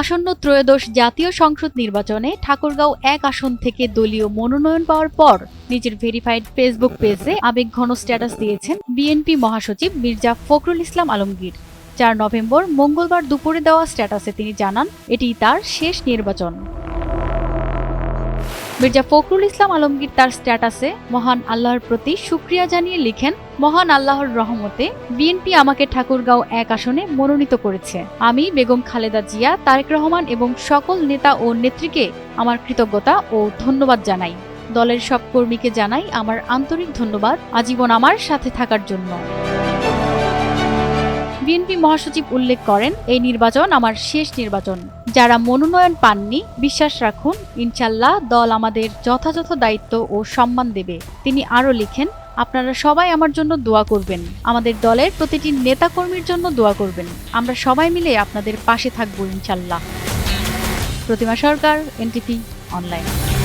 আসন্ন ত্রয়োদশ জাতীয় সংসদ নির্বাচনে ঠাকুরগাঁও এক আসন থেকে দলীয় মনোনয়ন পাওয়ার পর নিজের ভেরিফাইড ফেসবুক পেজে আবেগ ঘন স্ট্যাটাস দিয়েছেন বিএনপি মহাসচিব মির্জা ফখরুল ইসলাম আলমগীর। চার নভেম্বর মঙ্গলবার দুপুরে দেওয়া স্ট্যাটাসে তিনি জানান এটি তার শেষ নির্বাচন। মির্জা ফখরুল ইসলাম আলমগীর তার স্ট্যাটাসে, মহান আল্লাহর প্রতি সুক্রিয়া জানিয়ে লিখেন, মহান আল্লাহর রহমতে বিএনপি আমাকে ঠাকুরগাঁও এক আসনে মনোনীত করেছে। আমি, বেগম খালেদা জিয়া, তারেক রহমান এবং সকল নেতা ও নেত্রীকে আমার কৃতজ্ঞতা ও ধন্যবাদ জানাই। দলের সব কর্মীকে জানাই আমার আন্তরিক ধন্যবাদ। আজীবন আমার সাথে থাকার জন্য। বিএনপি মহাসচিব উল্লেখ করেন, এই নির্বাচন আমার শেষ নির্বাচন। যারা মনোনয়ন পাননি, বিশ্বাস রাখুন, ইনশাল্লাহ দল আমাদের যথাযথ দায়িত্ব ও সম্মান দেবে। তিনি আরও লিখেন, আপনারা সবাই আমার জন্য দোয়া করবেন। আমাদের দলের প্রতিটি নেতাকর্মীর জন্য দোয়া করবেন। আমরা সবাই মিলে আপনাদের পাশে থাকব ইনশাল্লাহ। Pratima Sarkar NTP online.